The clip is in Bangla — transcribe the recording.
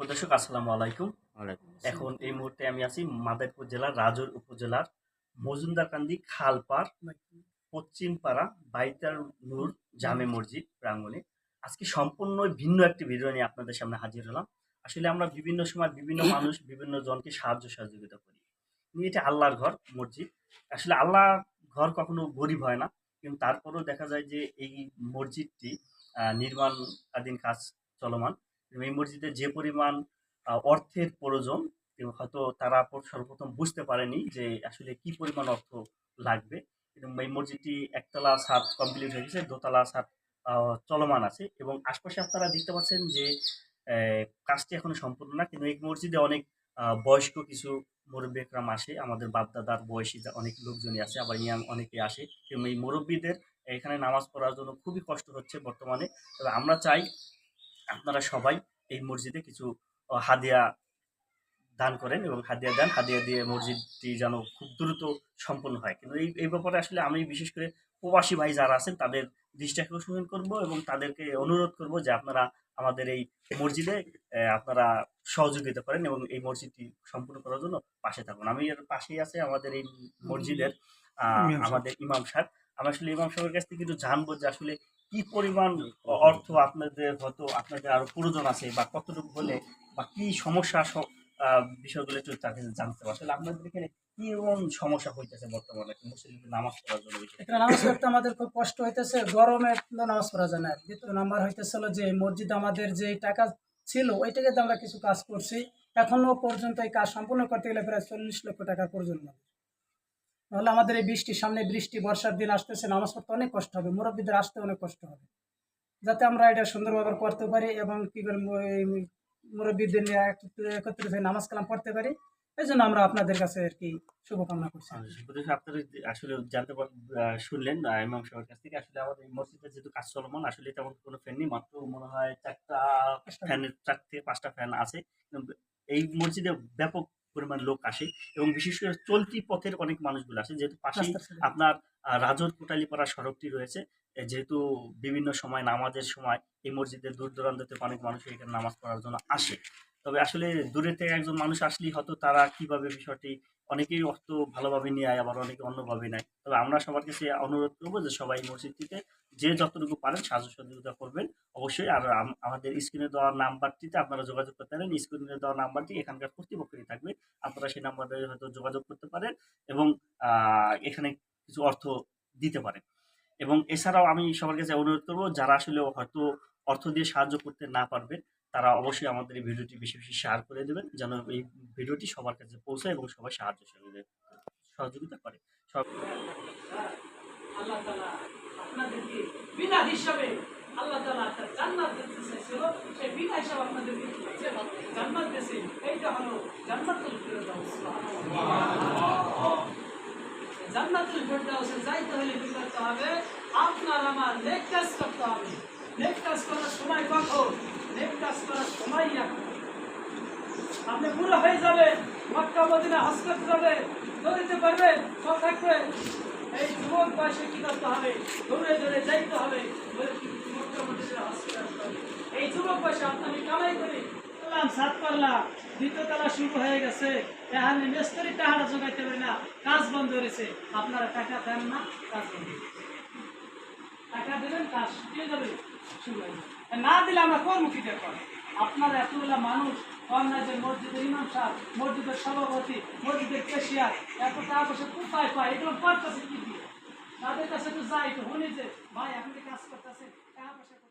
দর্শক আসসালামু আলাইকুম। এখন এই মুহূর্তে আমি আছি মাদারীপুর জেলার রাজৌর উপজেলার মজুমদারকান্দি খালপাড় পশ্চিমপাড়া বাইতার নূর জামে মসজিদ প্রাঙ্গণে। আজকে সম্পূর্ণ ভিন্ন একটি ভিডিও নিয়ে আপনাদের সামনে হাজির হলাম। আসলে আমরা বিভিন্ন সময় বিভিন্ন মানুষ বিভিন্ন জনকে সাহায্য সহযোগিতা করি। এটা আল্লাহর ঘর মসজিদ। আসলে আল্লাহর ঘর কখনো গরিব হয় না কিন্তু তারপরেও দেখা যায় যে এই মসজিদটি নির্মাণাধীন কাজ চলমান। এই মসজিদে যে পরিমাণ অর্থের প্রয়োজন হয়তো তারা সর্বপ্রথম বুঝতে পারেনি যে আসলে কি পরিমাণ অর্থ লাগবে। এবং এই মসজিদটি একতলা ছাদ কমপ্লিট হয়ে গেছে, দোতলা ছাদ চলমান আছে, এবং আশপাশে আপনারা দেখতে পাচ্ছেন যে কাজটি এখনও সম্পূর্ণ না। কিন্তু এই মসজিদে অনেক বয়স্ক কিছু মুরব্বী একরাম আসে, আমাদের বাপদাদার বয়সী অনেক লোকজনই আছে, আবার ইয়াং অনেকে আসে। এবং এই মুরব্বীদের এখানে নামাজ পড়ার জন্য খুবই কষ্ট হচ্ছে বর্তমানে। তবে আমরা চাই আপনারা সবাই এই মসজিদে কিছু হাদিয়া দান করেন এবং হাদিয়া দেন। হাদিয়া দিয়ে মসজিদটি যেন খুব দ্রুত সম্পন্ন হয়। কিন্তু এই এই ব্যাপারে আসলে আমি বিশেষ করে প্রবাসী ভাই যারা আছেন তাদের দৃষ্টি আকর্ষণ করব এবং তাদেরকে অনুরোধ করব যে আপনারা আমাদের এই মসজিদে আপনারা সহযোগিতা করেন এবং এই মসজিদটি সম্পূর্ণ করার জন্য পাশে থাকুন। আমি এর পাশেই আছে আমাদের এই মসজিদের আহ, আমাদের ইমাম সাহেব। আমি আসলে ইমাম সাহেবের কাছ থেকে একটু জানব যে আসলে কি পরিমাণ অর্থ আপনাদের হয়তো আপনাদের আরও প্রয়োজন আছে বা কতটুকু হলে বা কি সমস্যা বিষয়গুলো একটু তাকে জানতে আসলে আপনাদের এখানে কি এমন সমস্যা হইতেছে বর্তমানে? মুসলিমদের নামাজ পড়ার জন্য এখানে নামাজ পড়তে আমাদের খুব কষ্ট হইতেছে গরমে নামাজ পড়া যায় না। দ্বিতীয় নাম্বার হইতেছিল যে মসজিদ আমাদের যে টাকা ছিল ওই টাকাতে আমরা কিছু কাজ করছি। এখনও পর্যন্ত এই কাজ সম্পূর্ণ করতে গেলে প্রায় চল্লিশ লক্ষ টাকার প্রয়োজন হবে নাহলে আমাদের এই বৃষ্টি সামনে বৃষ্টি বর্ষার দিন আসতেছে নামাজ পড়তে অনেক কষ্ট হবে মুরব্বীদের আসতে অনেক কষ্ট হবে। যাতে আমরা এটা সুন্দরভাবে করতে পারি এবং কি করে মুরব্বীদের নিয়ে একত্রিত হয়ে নামাজ কালাম পড়তে পারি এই জন্য আমরা আপনাদের কাছে আর কি শুভকামনা করছি। আপনারা আসলে জানতে শুনলেন ইমাম সাহেবের কাছ থেকে আসলে আমাদের এই মসজিদে যেহেতু কাজ চলমান আসলে তেমন কোনো ফ্যান নেই মাত্র মনে হয় চারটা ফ্যানের চার থেকে পাঁচটা ফ্যান আছে। এই মসজিদে ব্যাপক পরিমাণ লোক আসে এবং বিশেষ করে চলতি পথের অনেক মানুষগুলো আসে। যেহেতু সাইডে। আপনার রাজর কোটালীপাড়া সড়কটি রয়েছে যেহেতু বিভিন্ন সময় নামাজের সময় এই মসজিদে দূর দূরান্ত থেকে অনেক মানুষ এখানে নামাজ পড়ার জন্য আসে। তবে আসলে দূরে থেকে একজন মানুষ আসলেই হয়তো তারা কীভাবে বিষয়টি অনেকেই অর্থ ভালোভাবে নিয়ে আয় আবার অনেকে অন্যভাবে নেয়। তবে আমরা সবার কাছে অনুরোধ করব যে সবাই এই মসজিদটিতে যে যতটুকু পারেন সাহায্য সহযোগিতা করবেন। অবশ্যই আর আমাদের স্ক্রিনে দেওয়া নাম্বারটিতে আপনারা যোগাযোগ করতে পারেন। স্ক্রিনে দেওয়া নাম্বারটি এখানকার কর্তৃপক্ষই থাকবে। আপনারা সেই নাম্বারে হয়তো যোগাযোগ করতে পারেন এবং এখানে কিছু অর্থ দিতে পারেন। এবং এছাড়াও আমি সবার কাছে অনুরোধ করব, যারা আসলে হয়তো অর্থ দিয়ে সাহায্য করতে না পারবেন, তারা অবশ্যই আমাদের এই ভিডিওটি বেশি বেশি শেয়ার করে দেবেন, যেন এই ভিডিওটি সবার কাছে পৌঁছায় এবং সবাই সাহায্য সহযোগিতা করে। সব আল্লাহ আপনাদেরকে বিনা হিসাবে আল্লাহ তাআলা একটা জান্নাত দিতে চাইছিল, সেই বিনা হিসাবে দিয়েছে? জান্নাত দিয়েছে, এইটা হলো জান্নাতুল ফেরদাউস জান্নাতুল ফেরদাউসে যাইতে হলে কি করতে হবে? আপনার আমার নেক কাজ করতে হবে। নেক কাজ করার সময় কখন? নেক কাজ করার সময় এখন। আপনি পুরো হয়ে যাবে, মক্কা, মদিনা, হজ করতে যাবে দৌড়িতে পারবে সব থাকবে। এই যুবক বয়সে কি করতে হবে? দৌড়ে দৌড়ে যাইতে হবে। বলে কি মক্কা মদিনা হজ করে আসতে হবে। আপনারা টাকা দেন না, কাজ এতগুলা মানুষ অন্যায় মসজিদের ইমাম সাহেব, মসজিদের সভাপতি, মসজিদের কেশিয়ার এত টাকা পয়সা কোথায় পায়? এগুলো পারতেছে কি দিয়ে? তাদের কাছে তো যাই তো, শুনি যে, ভাই আপনি কাজ করতেছেন? টাকা পয়সা